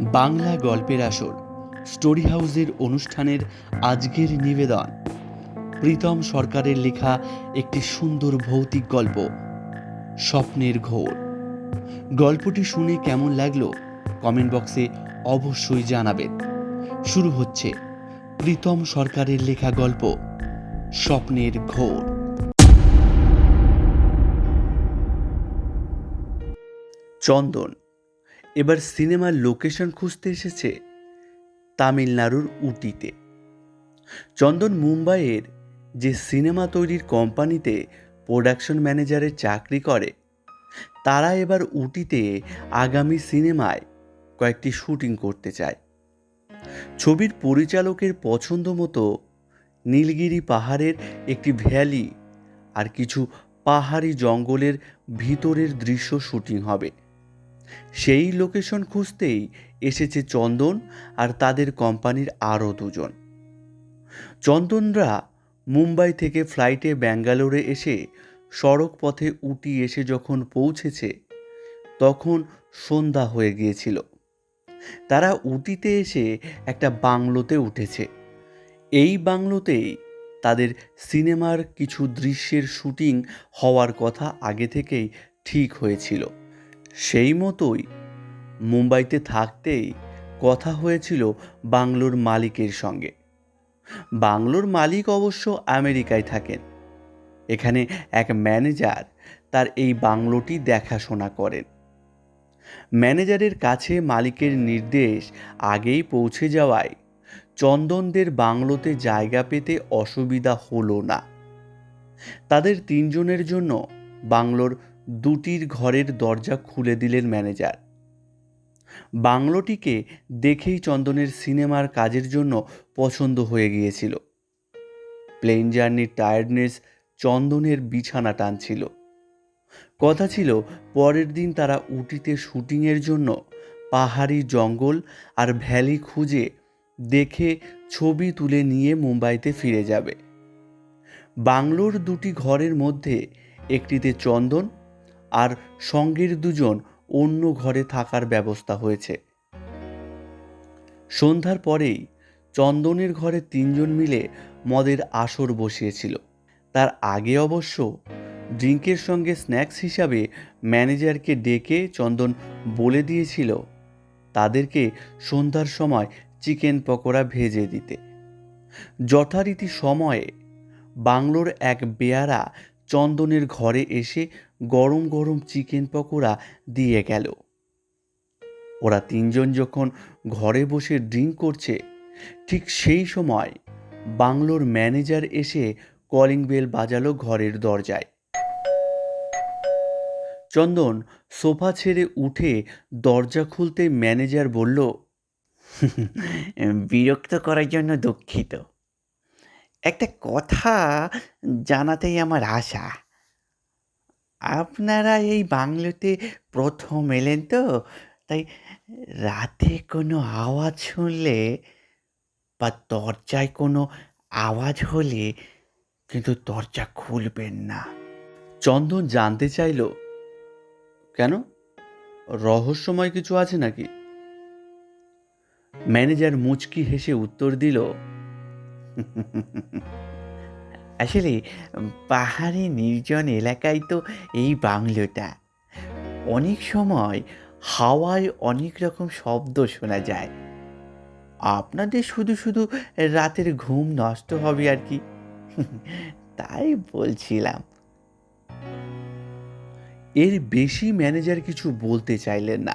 বাংলা গল্পের আসর, স্টোরি হাউসের অনুষ্ঠানের আজকের নিবেদন। প্রীতম সরকারের লেখা একটি সুন্দর ভৌতিক গল্প, স্বপ্নের ঘোর। গল্পটি শুনে কেমন লাগল কমেন্ট বক্সে অবশ্যই জানাবেন। শুরু হচ্ছে প্রীতম সরকারের লেখা গল্প, স্বপ্নের ঘোর। চন্দন এবার সিনেমার লোকেশন খুঁজতে এসেছে তামিলনাড়ুর উটিতে। চন্দন মুম্বাইয়ের যে সিনেমা তৈরির কোম্পানিতে প্রোডাকশন ম্যানেজারের চাকরি করে, তারা এবার উটিতে আগামী সিনেমায় কয়েকটি শুটিং করতে চায়। ছবির পরিচালকের পছন্দ মতো নীলগিরি পাহাড়ের একটি ভ্যালি আর কিছু পাহাড়ি জঙ্গলের ভিতরের দৃশ্য শুটিং হবে। সেই লোকেশন খুঁজতেই এসেছে চন্দন আর তাদের কোম্পানির আরও দুজন। চন্দনরা মুম্বাই থেকে ফ্লাইটে ব্যাঙ্গালোরে এসে সড়ক পথে উটি এসে যখন পৌঁছেছে, তখন সন্ধ্যা হয়ে গিয়েছিল। তারা উটিতে এসে একটা বাংলোতে উঠেছে। এই বাংলোতেই তাদের সিনেমার কিছু দৃশ্যের শুটিং হওয়ার কথা আগে থেকেই ঠিক হয়েছিল। সেই মতোই মুম্বাইতে থাকতেই কথা হয়েছিল বাংলোর মালিকের সঙ্গে। বাংলোর মালিক অবশ্য আমেরিকায় থাকেন। এখানে এক ম্যানেজার তার এই বাংলোটি দেখাশোনা করেন। ম্যানেজারের কাছে মালিকের নির্দেশ আগেই পৌঁছে যাওয়ায় চন্দনদের বাংলোতে জায়গা পেতে অসুবিধা হলো না। তাদের তিনজনের জন্য বাংলোর দুটির ঘরের দরজা খুলে দিলেন ম্যানেজার। বাংলোটিকে দেখেই চন্দনের সিনেমার কাজের জন্য পছন্দ হয়ে গিয়েছিল। প্লেন জার্নির টায়ার্ডনেস চন্দনের বিছানা টানছিল। কথা ছিল, পরের দিন তারা উটিতে শুটিংয়ের জন্য পাহাড়ি জঙ্গল আর ভ্যালি খুঁজে দেখে ছবি তুলে নিয়ে মুম্বাইতে ফিরে যাবে। বাংলোর দুটি ঘরের মধ্যে একটিতে চন্দন আর সঙ্গের দুজন অন্য ঘরে থাকার ব্যবস্থা হয়েছে। সন্ধ্যার পরেই চন্দনের ঘরে তিনজন মিলে মদের আসর বসিয়েছিল। তার আগে অবশ্য ড্রিঙ্কের সঙ্গে স্ন্যাক্স হিসাবে ম্যানেজারকে ডেকে চন্দন বলে দিয়েছিল তাদেরকে সন্ধ্যার সময় চিকেন পকোড়া ভেজে দিতে। যথারীতি সময়ে বাংলোর এক বেয়ারা চন্দনের ঘরে এসে গরম গরম চিকেন পকোড়া দিয়ে গেল। ওরা তিনজন যখন ঘরে বসে ড্রিঙ্ক করছে, ঠিক সেই সময় বাংলোর ম্যানেজার এসে কলিং বেল বাজালো ঘরের দরজায়। চন্দন সোফা ছেড়ে উঠে দরজা খুলতে ম্যানেজার বলল বিরক্ত করার জন্য দুঃখিত। একটা কথা জানাতেই আমার আশা। আপনারা এই বাংলোতে প্রথম এলেন তো, তাই রাতে কোনো আওয়াজ শুনলে বা দরজায় কোনো আওয়াজ হলে কিন্তু দরজা খুলবেন না। চন্দন জানতে চাইল, কেন? রহস্যময় কিছু আছে নাকি? ম্যানেজার মুচকি হেসে উত্তর দিল আসলে, পাহাড়ি নির্জন এলাকায় তো এই বাংলোটা। অনেক সময় হাওয়ায় অনেক রকম শব্দ শোনা যায়। আপনাদের শুধু শুধু রাতের ঘুম নষ্ট হবে আর কি? তাই বলছিলাম। এর বেশি ম্যানেজার কিছু বলতে চাইলেন না।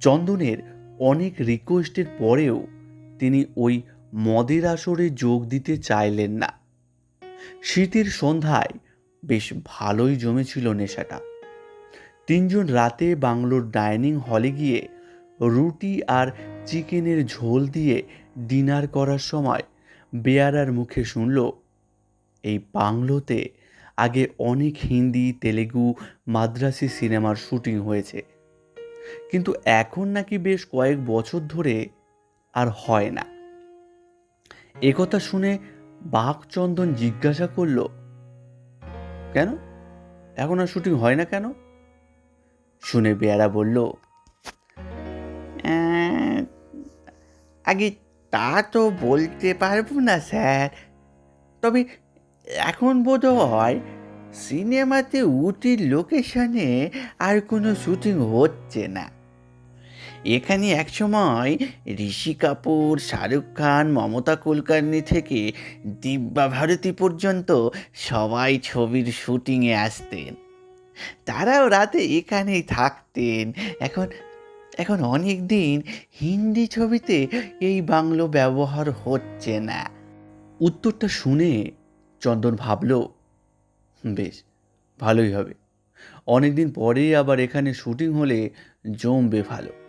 চন্দনের অনেক রিকোয়েস্টের পরেও তিনি ওই মদের আসরে যোগ দিতে চাইলেন না। শীতের সন্ধ্যায় বেশ ভালোই জমেছিল নেশাটা। তিনজন রাতে বাংলোর ডাইনিং হলে গিয়ে রুটি আর চিকেনের ঝোল দিয়ে ডিনার করার সময় বেয়ারার মুখে শুনল, এই বাংলোতে আগে অনেক হিন্দি, তেলেগু, মাদ্রাসি সিনেমার শুটিং হয়েছে। কিন্তু এখন নাকি বেশ কয়েক বছর ধরে আর হয় না। একথা শুনে বাঘচন্দন জিজ্ঞাসা করল, কেন? এখন আর শুটিং হয় না কেন? শুনে বেয়ারা বলল আগে তা তো বলতে পারব না, স্যার। তবে এখন বোধ হয় সিনেমাতে উটির লোকেশনে আর কোনো শুটিং হচ্ছে না। এখানে একসময় ঋষি কাপুর, শাহরুখ খান, মমতা কুলকার্নি থেকে দিব্যা ভারতী পর্যন্ত সবাই ছবির শুটিংয়ে আসতেন। তারাও রাতে এখানেই থাকতেন। এখন এখন অনেক দিন হিন্দি ছবিতে এই বাংলো ব্যবহার হচ্ছে না। উত্তরটা শুনে চন্দন ভাবল, বেশ, ভালোই হবে। অনেকদিন পরে আবার এখানে শুটিং হলে জমবে ভালো।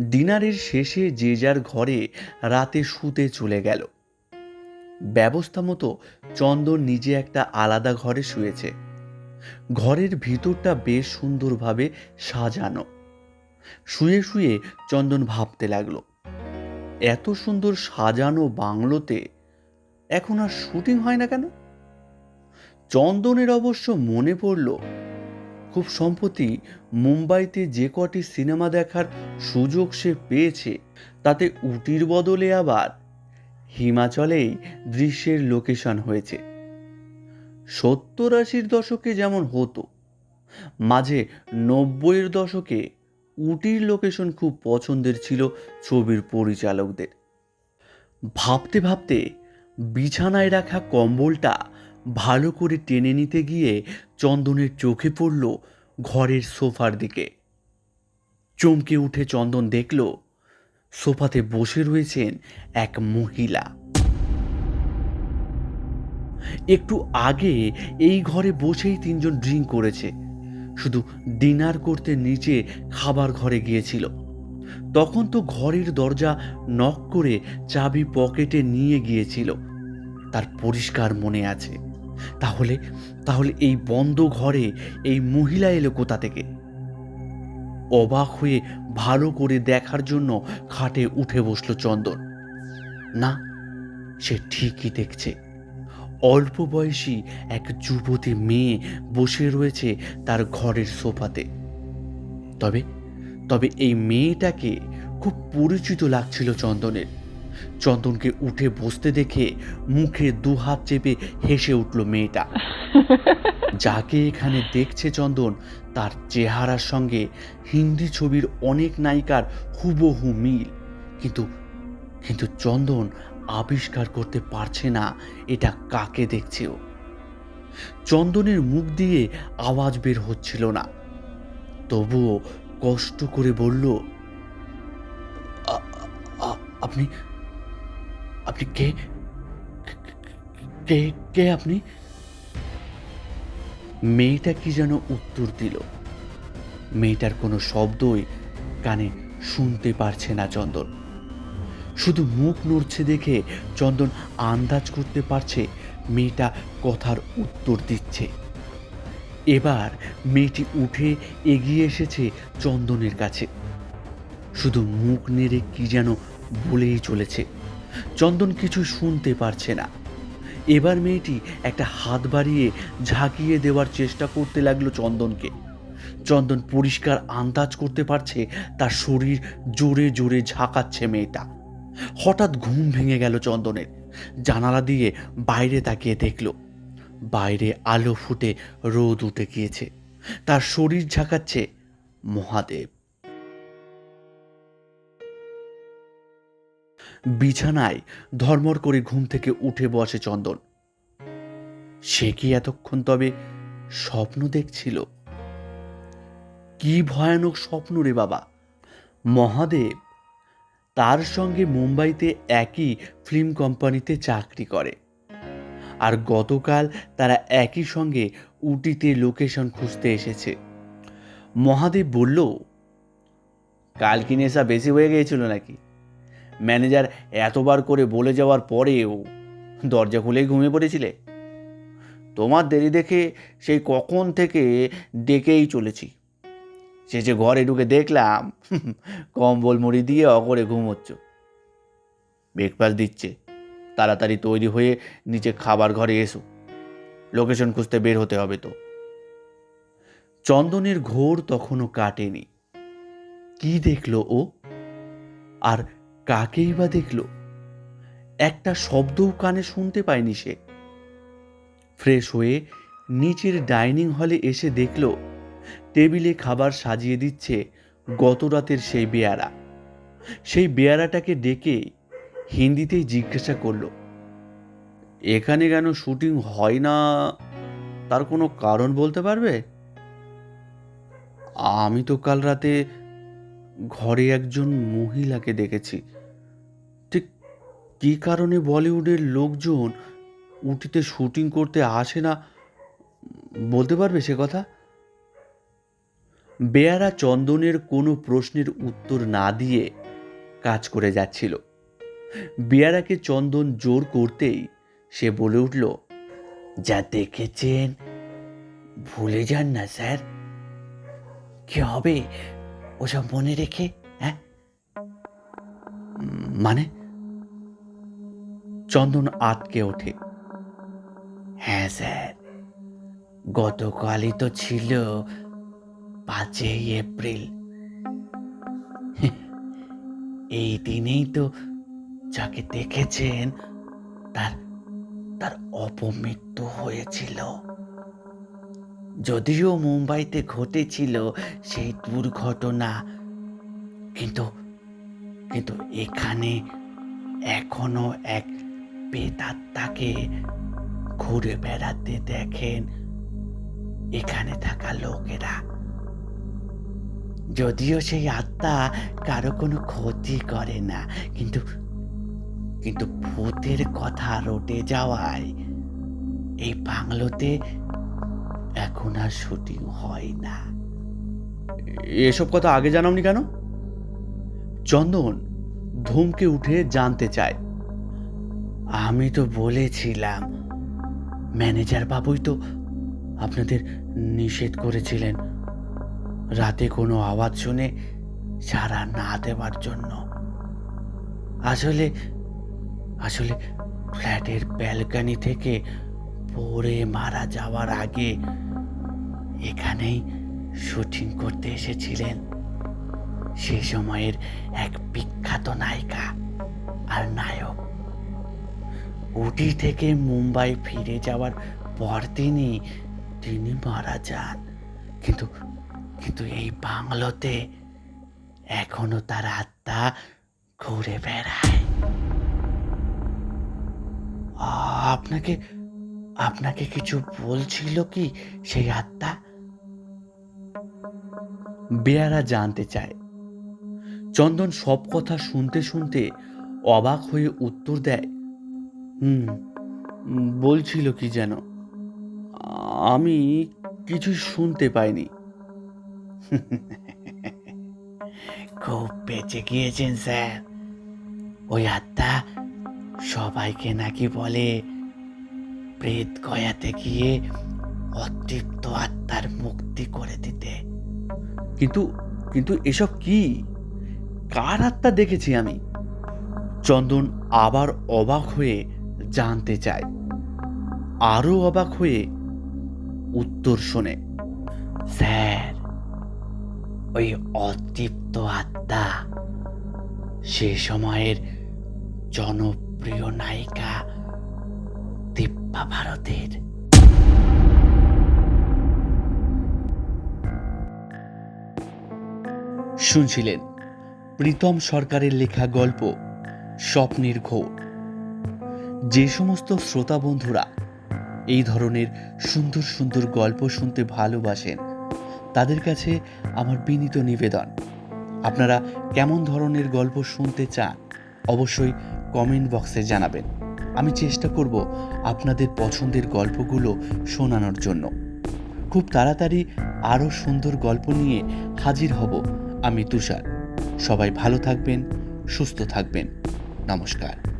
ডিনারের শেষে যে যার ঘরে রাতে শুতে চলে গেল। ব্যবস্থা মতো চন্দন নিজে একটা আলাদা ঘরে শুয়েছে। ঘরের ভিতরটা বেশ সুন্দরভাবে সাজানো। শুয়ে শুয়ে চন্দন ভাবতে লাগল, এত সুন্দর সাজানো বাংলোতে এখন আর শুটিং হয় না কেন? চন্দনের অবশ্য মনে পড়ল, খুব সম্প্রতি মুম্বাইতে যে কটি সিনেমা দেখার সুযোগ সে পেয়েছে, তাতে উটির বদলে আবার হিমাচলেই দৃশ্যের লোকেশন হয়েছে। সত্তর আশির দশকে যেমন হতো, মাঝে নব্বইয়ের দশকে উটির লোকেশন খুব পছন্দের ছিল ছবির পরিচালকদের। ভাবতে ভাবতে বিছানায় রাখা কম্বলটা ভালো করে টেনে নিতে গিয়ে চন্দনের চোখে পড়ল ঘরের সোফার দিকে। চমকে উঠে চন্দন দেখল, সোফাতে বসে রয়েছেন এক মহিলা। একটু আগে এই ঘরে বসেই তিনজন ড্রিঙ্ক করেছে। শুধু ডিনার করতে নিচে খাবার ঘরে গিয়েছিল। তখন তো ঘরের দরজা নক করে চাবি পকেটে নিয়ে গিয়েছিল। তার পরিষ্কার মনে আছে। তাহলে তাহলে এই বন্ধ ঘরে এই মহিলা এলো কোথা থেকে? অবাক হয়ে ভালো করে দেখার জন্য খাটে উঠে বসল চন্দন। না, সে ঠিকই দেখছে। অল্প বয়সী এক যুবতী মেয়ে বসে রয়েছে তার ঘরের সোফাতে। তবে তবে এই মেয়েটাকে খুব পরিচিত লাগছিল চন্দনের। চন্দনকে উঠে বসতে দেখে মুখে দু হাত চেপে হেসে উঠল মেয়েটা। যাকে এখানে দেখছে চন্দন তার চেহারার সঙ্গে হিন্দি ছবির অনেক নায়িকার হুবহু মিল। কিন্তু কিন্তু চন্দন আবিষ্কার করতে পারছে না এটা কাকে দেখছে ও চন্দনের মুখ দিয়ে আওয়াজ বের হচ্ছিল না। তবুও কষ্ট করে বলল "আ- আ- আপনি আপনি কে? কে কে আপনি? মেয়েটা কি যেন উত্তর দিল। মেয়েটার কোনো শব্দই কানে শুনতে পারছে না চন্দন। শুধু মুখ নড়ছে দেখে চন্দন আন্দাজ করতে পারছে মেয়েটা কথার উত্তর দিচ্ছে। এবার মেয়েটি উঠে এগিয়ে এসেছে চন্দনের কাছে। শুধু মুখ নেড়ে কি যেন বলেই চলেছে। চন্দন কিছু শুনতে পারছে না। এবার মেয়েটি একটা হাত বাড়িয়ে ঝাঁকিয়ে দেওয়ার চেষ্টা করতে লাগল চন্দনকে। চন্দন পরিষ্কার আন্দাজ করতে পারছে তার শরীর জোরে জোরে ঝাঁকাচ্ছে মেয়েটা। হঠাৎ ঘুম ভেঙে গেল চন্দনের। জানালা দিয়ে বাইরে তাকিয়ে দেখল। বাইরে আলো ফুটে রোদ উঠে গিয়েছে। তার শরীর ঝাঁকাচ্ছে মহাদেব। বিছানায় ধর্মর করে ঘুম থেকে উঠে বসে চন্দন। সে কি এতক্ষণ তবে স্বপ্ন দেখছিল? কি ভয়ানক স্বপ্ন রে বাবা! মহাদেব তার সঙ্গে মুম্বাইতে একই ফিল্ম কোম্পানিতে চাকরি করে। আর গতকাল তারা একই সঙ্গে উটিতে লোকেশন খুঁজতে এসেছে। মহাদেব বলল কাল কি নেশা বেশি হয়ে গিয়েছিল নাকি? ম্যানেজার এতবার করে বলে যাওয়ার পরেও দরজা খুলেই ঘুমিয়ে পড়েছিলে? তোমার দেরি দেখে সেই কখন থেকে ডেকেই চলেছি। শেষে ঘরে ঢুকে দেখলাম, কম্বল মুড়ি দিয়ে অগরে ঘুমোচ্ছ। ব্রেকফাস্ট দিচ্ছে। তাড়াতাড়ি তৈরি হয়ে নিচে খাবার ঘরে এসো। লোকেশন খুঁজতে বের হতে হবে তো। চন্দনের ঘোর তখনও কাটেনি। কি দেখল ও? আর কাকেই বা দেখল? একটা শব্দও কানে শুনতে পায়নি সে। ফ্রেশ হয়ে নিচের ডাইনিং হলে এসে দেখল, টেবিলে খাবার সাজিয়ে দিচ্ছে গত রাতের সেই বেয়ারা। সেই বেয়ারাটাকে ডেকে হিন্দিতেই জিজ্ঞাসা করল, এখানে কেন শুটিং হয় না? তার কোনো কারণ বলতে পারবে? আমি তো কাল রাতে ঘরে একজন মহিলাকে দেখেছি। কী কারণে বলিউডের লোকজন উটিতে শুটিং করতে আসে না? বলতে পারবে সে কথা? বেয়ারা চন্দনের কোনো প্রশ্নের উত্তর না দিয়ে কাজ করে যাচ্ছিল। বেয়ারাকে চন্দন জোর করতেই সে বলে উঠল, যা দেখেছেন, ভুলে যান না, স্যার। কি হবে? ওসব মনে রেখে হ্যাঁ? মানে চন্দন আটকে ওঠে। হ্যাঁ স্যার, গতকালই তো ছিল পাঁচই এপ্রিল। এই দিনেই তো যাকে দেখেছেন, তার তার অপমৃত্যু হয়েছিল। যদিও মুম্বাইতে ঘটেছিল সেই দুর্ঘটনা, কিন্তু কিন্তু এখানে এখনও এক পেতাত্মাকে ঘুরে বেড়াতে দেখেন। এখানে থাকা লোকেরা। যদিও সেই আত্মা কারও কোনো ক্ষতি করে না কিন্তু কিন্তু ভূতের কথা রটে যাওয়ায় এই বাংলোতে এখন আর শুটিং হয় না। এসব কথা আগে জানাওনি কেন? চন্দন ধমকে উঠে জানতে চায়। আমি তো বলেছিলাম। ম্যানেজার বাবুই তো আপনাদের নিষেধ করেছিলেন। রাতে কোনো আওয়াজ শুনে সাড়া না দেওয়ার জন্য। আসলে আসলে ফ্ল্যাটের ব্যালকানি থেকে পড়ে মারা যাওয়ার আগে এখানেই শুটিং করতে এসেছিলেন। সে সময়ের এক বিখ্যাত নায়িকা আর নায়ক। উটি থেকে মুম্বাই ফিরে যাওয়ার পর তিনি তিনি মারা যান। কিন্তু কিন্তু এই বাংলোতে এখনও তার আত্মা ঘুরে বেড়ায়। আপনাকে আপনাকে কিছু বলছিল কি সেই আত্মা? বেয়ারা জানতে চায়। চন্দন সব কথা শুনতে শুনতে অবাক হয়ে উত্তর দেয় হুম। বলছিল কি যেন? আমি কিছু শুনতে পাইনি। খুব বেঁচে গিয়েছেন স্যার। ওই আত্মা সবাইকে নাকি বলে প্রেত গয়াতে গিয়ে অতৃপ্ত আত্মার মুক্তি করে দিতে। কিন্তু কিন্তু এসব কি? কার আত্মা দেখেছি আমি? চন্দন আবার অবাক হয়ে জানতে চায়। আরও অবাক হয়ে উত্তর শোনে, স্যার, ওই অতৃপ্ত আত্মা সে সময়ের জনপ্রিয় নায়িকা দিব্যা ভারতের। শুনছিলেন, প্রীতম সরকারের লেখা গল্প স্বপ্নের ঘোর। যে সমস্ত শ্রোতা বন্ধুরা এই ধরনের সুন্দর সুন্দর গল্প শুনতে ভালোবাসেন, তাদের কাছে আমার বিনীত নিবেদন। আপনারা কেমন ধরনের গল্প শুনতে চান, অবশ্যই কমেন্ট বক্সে জানাবেন। আমি চেষ্টা করব আপনাদের পছন্দের গল্পগুলো শোনানোর জন্য। খুব তাড়াতাড়ি আরও সুন্দর গল্প নিয়ে হাজির হব আমি তুষার। সবাই ভালো থাকবেন, সুস্থ থাকবেন। নমস্কার।